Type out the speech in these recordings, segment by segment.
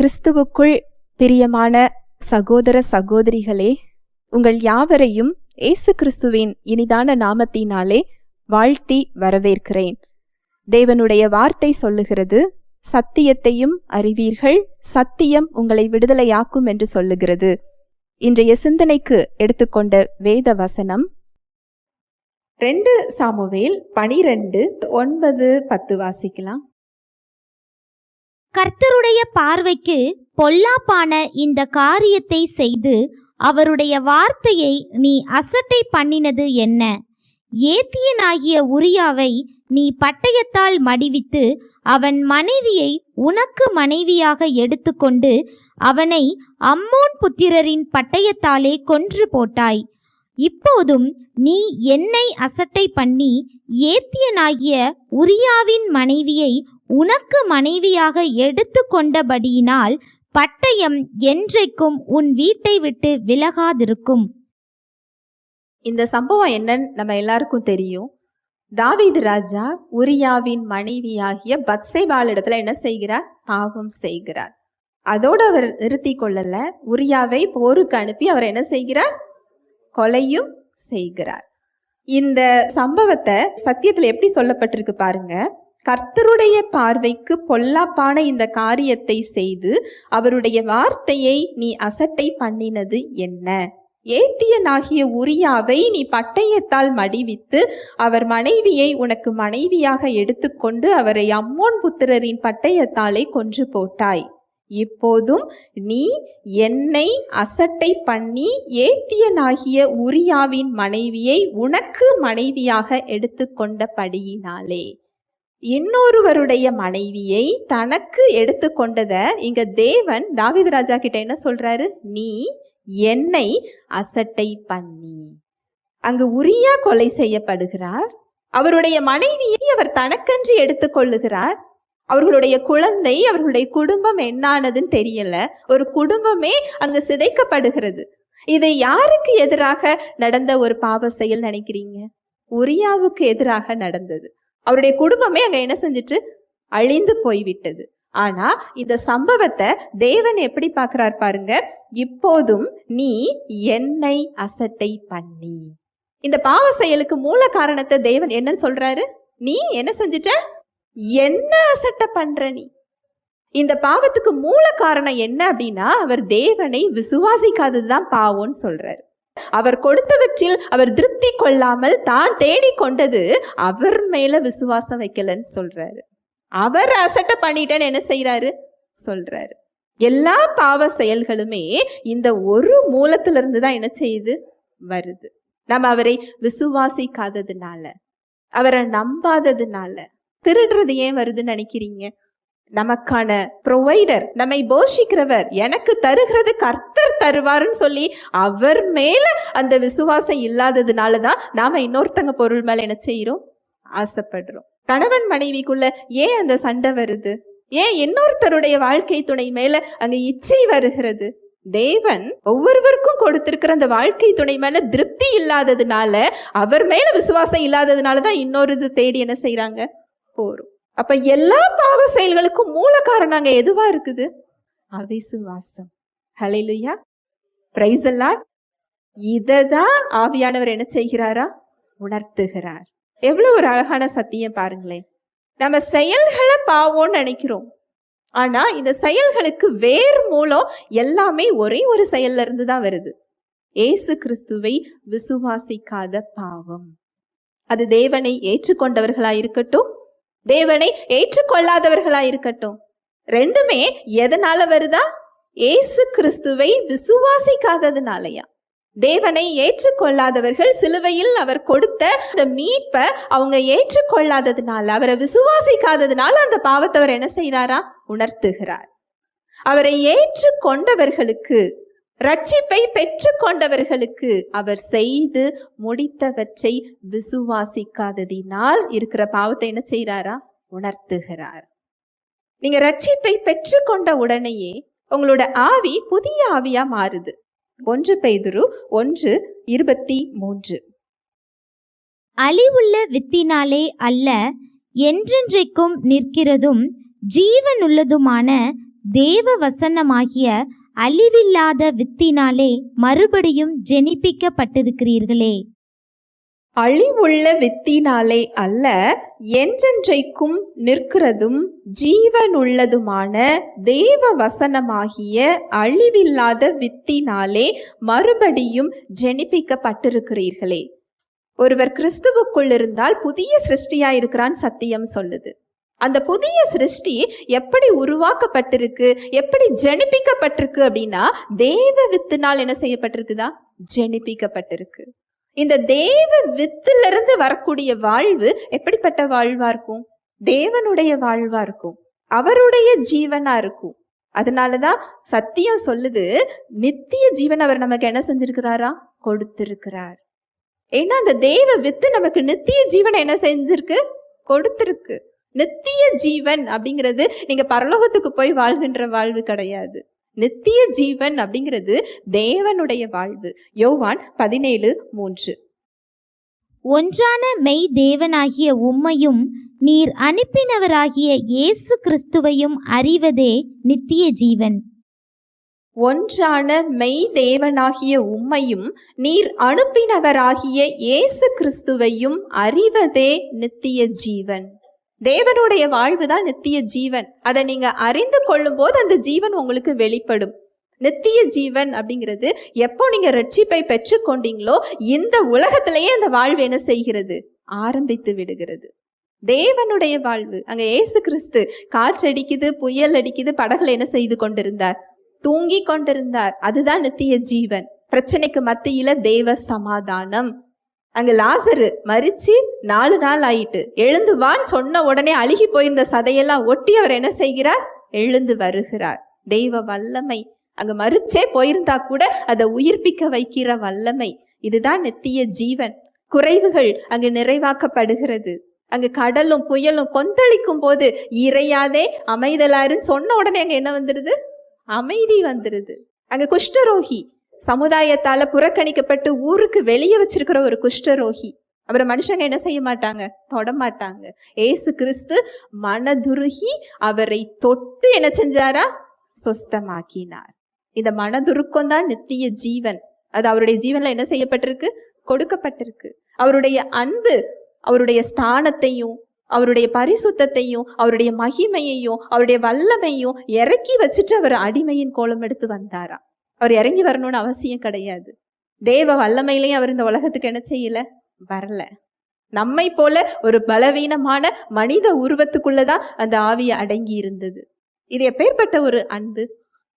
கிறிஸ்துவுக்குள் பிரியமான சகோதர சகோதரிகளே உங்கள் யாவரையும் இயேசு கிறிஸ்துவின் இனிதான நாமத்தினாலே வாழ்த்தி வரவேற்கிறேன். தேவனுடைய வார்த்தை சொல்லுகிறது சத்தியத்தையும் அறிவீர்கள் சத்தியம் உங்களை விடுதலையாக்கும் என்று சொல்லுகிறது. இன்றைய சிந்தனைக்கு எடுத்துக்கொண்ட வேத வசனம் ரெண்டு சாமுவேல் பனிரெண்டு ஒன்பது பத்து வாசிக்கலாம். கர்த்தருடைய பார்வைக்கு பொல்லாப்பான இந்த காரியத்தை செய்து அவருடைய வார்த்தையை நீ அசட்டை பண்ணினது என்ன? ஏத்தியனாகிய உரியாவை நீ பட்டயத்தால் மடிவித்து அவன் மனைவியை உனக்கு மனைவியாக எடுத்துக்கொண்டு அவனை அம்மோன் புத்திரரின் பட்டயத்தாலே கொன்று போட்டாய். இப்போதும் நீ என்னை அசட்டை பண்ணி ஏத்தியனாகிய உரியாவின் மனைவியை உனக்கு மனைவியாக எடுத்து கொண்டபடியினால் பட்டயம் என்றைக்கும் உன் வீட்டை விட்டு விலகாதிருக்கும். இந்த சம்பவம் என்னன்னு நம்ம எல்லாருக்கும் தெரியும். தாவீது ராஜா உரியாவின் மனைவியாகிய பத்சேபால் இடத்துல என்ன செய்கிறார்? பாவம் செய்கிறார். அதோடு அவர் நிறுத்தி கொள்ளல. உரியாவை போருக்கு அனுப்பி அவர் என்ன செய்கிறார்? கொலையும் செய்கிறார். இந்த சம்பவத்தை சத்தியத்தில் எப்படி சொல்லப்பட்டிருக்கு பாருங்க. கர்த்தருடைய பார்வைக்கு பொல்லாப்பான இந்த காரியத்தை செய்து அவருடைய வார்த்தையை நீ அசட்டை பண்ணினது என்ன? ஏத்தியனாகிய உரியாவை நீ பட்டயத்தால் மடிவித்து அவர் மனைவியை உனக்கு மனைவியாக எடுத்துக்கொண்டு அவரை அம்மோன் புத்திரரின் பட்டயத்தாலே கொன்று போட்டாய். இப்போதும் நீ என்னை அசட்டை பண்ணி ஏத்தியனாகிய உரியாவின் மனைவியை உனக்கு மனைவியாக எடுத்துக்கொண்டபடியினாலே. இன்னொருவருடைய மனைவியை தனக்கு எடுத்துக்கொண்டதை இங்க தேவன் தாவீது ராஜா கிட்ட என்ன சொல்றாரு? நீ என்னை அசட்டை பண்ணி. அங்கு உரியா கொலை செய்யப்படுகிறார். அவருடைய மனைவியை அவர் தனக்கென்று எடுத்துக்கொள்ளுகிறார் அவர்களுடைய குழந்தை அவர்களுடைய குடும்பம் என்னானதுன்னு தெரியல. ஒரு குடும்பமே அங்கு சிதைக்கப்படுகிறது. இதை யாருக்கு எதிராக நடந்த ஒரு பாவ செயல் நினைக்கிறீங்க? உரியாவுக்கு எதிராக நடந்தது. அவருடைய குடும்பமே அங்கே என்ன செஞ்சுட்டு? அழிந்து போய்விட்டது. ஆனா இந்த சம்பவத்தை தேவன் எப்படி பார்க்கிறார் பாருங்க. இப்போதும் நீ என்னை அசட்டை பண்ணி. இந்த பாவ செயலுக்கு மூல காரணத்தை தேவன் என்ன சொல்றாரு? நீ என்ன செஞ்சிட்ட? என்ன அசட்டை பண்ற நீ? இந்த பாவத்துக்கு மூல காரணம் என்ன அப்படின்னா அவர் தேவனை விசுவாசிக்காததுதான் பாவம்னு சொல்றாரு. அவர் கொடுத்தவற்றில் அவர் திருப்தி கொள்ளாமல் தான் தேடிக்கொண்டது அவர் மேல விசுவாசம் வைக்கலன்னு சொல்றாரு. அவர் அசட்டை பண்ணிட்டேன்னு என்ன செய்யறாரு சொல்றாரு. எல்லா பாவ செயல்களுமே இந்த ஒரு மூலத்திலிருந்து தான் என்ன செய்யுது? வருது. நம்ம அவரை விசுவாசிக்காததுனால அவரை நம்பாததுனால. திருடுறது ஏன் வருதுன்னு நினைக்கிறீங்க? நமக்கான ப்ரொவைடர் நம்மை போஷிக்கிறவர் எனக்கு தருகிறது கர்த்தர் தருவாருன்னு சொல்லி அவர் மேல அந்த விசுவாசம் இல்லாததுனால தான் நாம இன்னொருத்தங்க பொருள் மேல என்ன செய்யறோம்? ஆசைப்படுறோம். கணவன் மனைவிக்குள்ள ஏன் அந்த சண்டை வருது? ஏன் இன்னொருத்தருடைய வாழ்க்கை துணை மேல அங்க இச்சை வருகிறது? தேவன் ஒவ்வொருவருக்கும் கொடுத்திருக்கிற அந்த வாழ்க்கை துணை மேல திருப்தி இல்லாததுனால அவர் மேல விசுவாசம் இல்லாததுனால தான் இன்னொரு இது தேடி என்ன செய்யறாங்க போறோம். அப்ப எல்லா பாவ செயல்களுக்கும் மூல காரணங்க எதுவா இருக்குது? அவிசுவாசம் ஹalleluya பிரைஸ் எல்லாம் இததான் ஆவியானவர் என்ன செய்கிறாரா? உணர்த்துகிறார். எவ்வளவு ஒரு அழகான சத்தியம் பாருங்களேன். நம்ம செயல்களை பாவோம்னு நினைக்கிறோம். ஆனா இந்த செயல்களுக்கு வேர் மூலம் எல்லாமே ஒரே ஒரு செயல்ல இருந்து தான் வருது. ஏசு கிறிஸ்துவை விசுவாசிக்காத பாவம். அது தேவனை ஏற்றுக்கொண்டவர்களா இருக்கட்டும் தேவனை ஏற்றுக்கொள்ளாதவர்களாயிருக்கட்டும். ரெண்டுமே எதனால வருதா? ஏசு கிறிஸ்துவை விசுவாசிக்காததுனாலயா. தேவனை ஏற்றுக்கொள்ளாதவர்கள் சிலுவையில் அவர் கொடுத்த அந்த மீட்பை அவங்க ஏற்றுக்கொள்ளாததுனால அவரை விசுவாசிக்காததுனால அந்த பாவத்தை அவர் என்ன செய்யறாரா உணர்த்துகிறார். அவரை ஏற்றுக்கொண்டவர்களுக்கு ரட்சிப்பை பெற்றுக்கொண்டவர்களுக்கு அவர் செய்து முடித்தவற்றை விசுவாசிக்காததினால் இருக்கிற பாவத்தை என்ன செய்கிறாரா? உணர்த்துகிறார். நீங்க ரட்சிப்பை பெற்றுக்கொண்ட உடனேயே உங்களோட ஆவி புதிய ஆவியா மாறுது. ஒன்று பெய்துரு ஒன்று இருபத்தி மூன்று. அழிவுள்ள வித்தினாலே அல்ல என்றென்றைக்கும் நிற்கிறதும் ஜீவனுள்ளதுமான தேவ வசனமாகிய அழிவில்லாத வித்தினாலே மறுபடியும் ஜெனிப்பிக்கப்பட்டிருக்கிறீர்களே. அழிவுள்ள வித்தினாலே அல்ல என்றென்றைக்கும் நிற்கிறதும் ஜீவனுள்ளதுமான தேவ வசனமாகிய அழிவில்லாத வித்தினாலே மறுபடியும் ஜெனிப்பிக்கப்பட்டிருக்கிறீர்களே. ஒருவர் கிறிஸ்துவுக்குள் இருந்தால் புதிய சிருஷ்டியா இருக்கிறான் சத்தியம் சொல்லுது. அந்த புதிய சிருஷ்டி எப்படி உருவாக்கப்பட்டிருக்கு எப்படி ஜெனிப்பிக்கப்பட்டிருக்கு அப்படின்னா தேவ வித்தினால் என்ன செய்யப்பட்டிருக்குதா? ஜெனிப்பிக்கப்பட்டிருக்கு. இந்த தேவ வித்திலிருந்து வரக்கூடிய வாழ்வு எப்படிப்பட்ட வாழ்வா இருக்கும்? தேவனுடைய வாழ்வா இருக்கும். அவருடைய ஜீவனா இருக்கும். அதனாலதான் சத்தியம் சொல்லுது நித்திய ஜீவன் அவர் நமக்கு என்ன செஞ்சிருக்கிறாரா? கொடுத்திருக்கிறார். ஏன்னா அந்த தேவ வித்து நமக்கு நித்திய ஜீவனை என்ன செஞ்சிருக்கு? கொடுத்திருக்கு. நித்திய ஜீவன் அப்படிங்கிறது நீங்க பரலோகத்துக்கு போய் வாழ்கின்ற வாழ்வு கிடையாது. நித்திய ஜீவன் அப்படிங்கிறது தேவனுடைய வாழ்வு. யோவான் பதினேழு மூன்று. ஒன்றான மெய் தேவனாகிய உம்மையும் நீர் அனுப்பினவராகிய இயேசு கிறிஸ்துவையும் அறிவதே நித்திய ஜீவன். ஒன்றான மெய் தேவனாகிய உம்மையும் நீர் அனுப்பினவராகிய இயேசு கிறிஸ்துவையும் அறிவதே நித்திய ஜீவன். தேவனுடைய வாழ்வுதான் நித்திய ஜீவன். அதை நீங்க அறிந்து கொள்ளும் போது அந்த ஜீவன் உங்களுக்கு வெளிப்படும். நித்திய ஜீவன் அப்படிங்கிறது எப்போ நீங்க ரட்சிப்பை பெற்றுக்கொண்டீங்களோ இந்த உலகத்திலேயே அந்த வாழ்வு என்ன செய்கிறது? ஆரம்பித்து விடுகிறது. தேவனுடைய வாழ்வு. அங்க ஏசு கிறிஸ்து காற்றடிக்குது புயல் அடிக்குது படகுல என்ன செய்து கொண்டிருந்தார்? தூங்கி கொண்டிருந்தார். அதுதான் நித்திய ஜீவன். பிரச்சனைக்கு மத்தியில தேவ சமாதானம். அங்க லாசரு மரிச்சு நாலு நாள் ஆயிட்டு எழுந்து வான் சொன்ன உடனே அழுகி போயிருந்த சதையெல்லாம் ஒட்டி அவர் என்ன செய்கிறார்? எழுந்து வருகிறார். தெய்வ வல்லமை. அங்க மறிச்சே போயிருந்தா கூட அதை உயிர்ப்பிக்க வைக்கிற வல்லமை. இதுதான் நித்திய ஜீவன். குறைவுகள் அங்கு நிறைவாக்கப்படுகிறது. அங்கு கடலும் புயலும் கொந்தளிக்கும் போது இறையாதே அமைதலாருன்னு சொன்ன உடனே அங்க என்ன வந்துடுது அமைதி வந்துடுது அங்க குஷ்டரோகி சமுதாயத்தால் புறக்கணிக்கப்பட்டு ஊருக்கு வெளியே வச்சிருக்கிற ஒரு குஷ்டரோகி. அவரை மனுஷங்க என்ன செய்ய மாட்டாங்க? தொட மாட்டாங்க. ஏசு கிறிஸ்து மனதுருகி அவரை தொட்டு என்ன செஞ்சாரா? சொஸ்தமாக்கினார். இந்த மனதுருக்கம் தான் நித்திய ஜீவன். அது அவருடைய ஜீவன்ல என்ன செய்யப்பட்டிருக்கு? கொடுக்கப்பட்டிருக்கு. அவருடைய அன்பு அவருடைய ஸ்தானத்தையும் அவருடைய பரிசுத்தத்தையும் அவருடைய மகிமையையும் அவருடைய வல்லமையும் இறக்கி வச்சுட்டு அவர் அடிமையின் கோலம் எடுத்து வந்தாரா அவர் இறங்கி வரணும்னு அவசியம் கிடையாது. தேவ வல்லமையிலையும் அவர் இந்த உலகத்துக்கு என்ன செய்யல? வரல. நம்மை போல ஒரு பலவீனமான மனித உருவத்துக்குள்ளதான் அந்த ஆவியை அடங்கி இருந்தது. இது எப்பேற்பட்ட ஒரு அன்பு?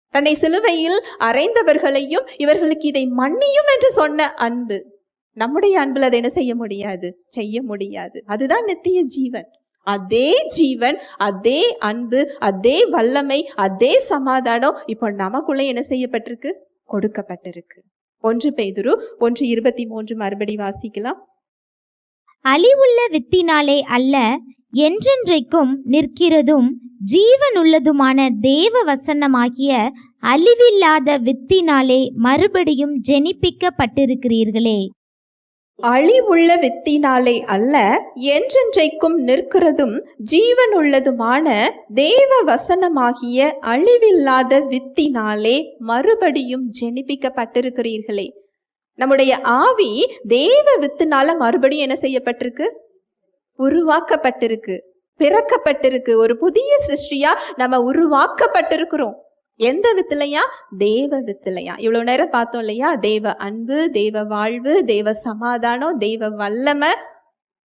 தன்னை சிலுவையில் அறைந்தவர்களையும் இவர்களுக்கு இதை மன்னியும் என்று சொன்ன அன்பு. நம்முடைய அன்புல அதை என்ன செய்ய முடியாது? செய்ய முடியாது. அதுதான் நித்திய ஜீவன். அதே ஜீவன் அதே அன்பு அதே வல்லமை அதே சமாதானம் இப்போ நமக்குள்ளே என்ன செய்யப்பட்டிருக்கு? கொடுக்கப்பட்டிருக்கு. ஒன்று பெய்துரு ஒன்று இருபத்தி மூன்று மறுபடி வாசிக்கலாம். அழிவுள்ள வித்தினாலே அல்ல என்றென்றைக்கும் நிற்கிறதும் ஜீவனுள்ளதுமான தேவ வசனமாகிய அழிவில்லாத வித்தினாலே மறுபடியும் ஜெனிப்பிக்கப்பட்டிருக்கிறீர்களே. அழிவுள்ள வித்தினாலே அல்ல என்றென்றைக்கும் நிற்கிறதும் ஜீவனுள்ளதுமான தேவ வசனமாகிய அழிவில்லாத வித்தினாலே மறுபடியும் ஜெனிப்பிக்கப்பட்டிருக்கிறீர்களே. நம்முடைய ஆவி தேவ வித்துனால மறுபடியும் என்ன செய்யப்பட்டிருக்கு? உருவாக்கப்பட்டிருக்கு. பிறக்கப்பட்டிருக்கு. ஒரு புதிய சிருஷ்டியா நம்ம உருவாக்கப்பட்டிருக்கிறோம். எந்த வித்துலையா? தேவ வித்திலையா. இவ்வளவு நேரம் பார்த்தோம் இல்லையா? தேவ அன்பு தேவ வாழ்வு தேவ சமாதானம் தெய்வ வல்லமை.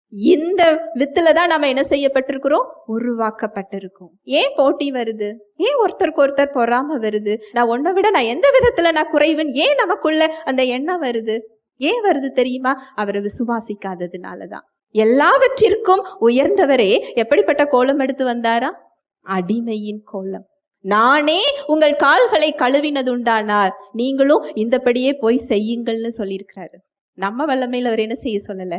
இந்த வித்துல தான் நம்ம என்ன செய்யப்பட்டிருக்கிறோம்? உருவாக்கப்பட்டிருக்கோம். ஏன் போட்டி வருது? ஏன் ஒருத்தருக்கு ஒருத்தர் பொறாம வருது? நான் உன்னை விட நான் எந்த விதத்துல நான் குறைவன்? ஏன் நமக்குள்ள அந்த எண்ணம் வருது? ஏன் வருது தெரியுமா? அவரை விசுவாசிக்காததுனாலதான் எல்லாவற்றிற்கும் உயர்ந்தவரே எப்படிப்பட்ட கோலம் எடுத்து வந்தாரா? அடிமையின் கோலம். நானே உங்கள் கால்களை கழுவினதுண்டானால் நீங்களும் இந்தபடியே போய் செய்யுங்கள்னு சொல்லியிருக்கிறாரு. நம்ம வல்லமையில் அவர் என்ன செய்ய சொல்லலை?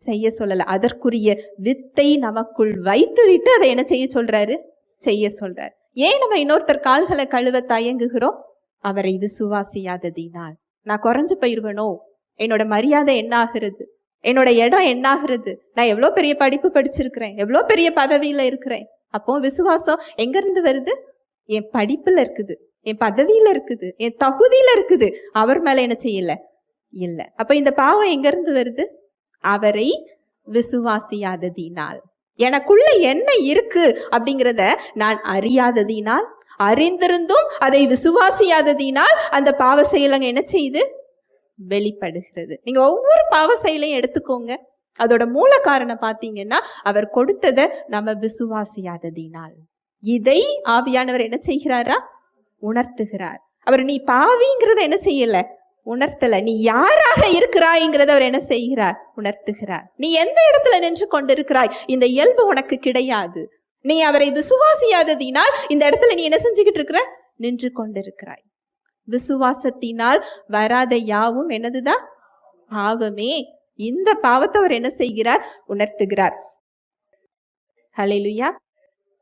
செய்ய சொல்லலை. அதற்குரிய வித்தை நமக்குள் வைத்து விட்டு அதை என்ன செய்ய சொல்றாரு? செய்ய சொல்றாரு. ஏன் நம்ம இன்னொருத்தர் கால்களை கழுவ தயங்குகிறோம்? அவரை விசுவாசியாததினால். நான் குறைஞ்சு போயிருவனோ? என்னோட மரியாதை என்ன ஆகிறது என்னோட இடம் என்ன ஆகிறது நான் எவ்வளோ பெரிய படிப்பு படிச்சிருக்கிறேன். எவ்வளோ பெரிய பதவியில் இருக்கிறேன். அப்போ விசுவாசம் எங்கேருந்து வருது? என் படிப்புல இருக்குது என் பதவியில இருக்குது என் தகுதியில இருக்குது. அவர் மேல என்ன செய்யல? இல்ல. அப்ப இந்த பாவம் எங்க இருந்து வருது? அவரை விசுவாசியாததினால். எனக்குள்ள என்ன இருக்கு அப்படிங்கிறத நான் அறியாததினால் அறிந்திருந்தும் அதை விசுவாசியாததினால் அந்த பாவ செயலங்க என்ன செய்யுது வெளிப்படுகிறது. நீங்க ஒவ்வொரு பாவ செயலையும் எடுத்துக்கோங்க. அதோட மூல காரணம் பார்த்தீங்கன்னா அவர் கொடுத்ததை நம்ம விசுவாசியாததினால். இதை ஆவியானவர் என்ன செய்கிறாரா? உணர்த்துகிறார். அவர் நீ பாவிங்கிறத என்ன செய்யல? உணர்த்தல. நீ யாராக இருக்கிறாய்ங்கிறத அவர் என்ன செய்கிறார்? உணர்த்துகிறார். நீ எந்த இடத்துல நின்று கொண்டிருக்கிறாய்? இந்த இயல்பு உனக்கு கிடையாது. நீ அவரை விசுவாசியாததினால் இந்த இடத்துல நீ என்ன செஞ்சுக்கிட்டு இருக்கிற? நின்று கொண்டிருக்கிறாய். விசுவாசத்தினால் வராத யாவும் என்னதுதான் பாவமே. இந்த பாவத்தை அவர் என்ன செய்கிறார்? உணர்த்துகிறார். ஹலெலுயா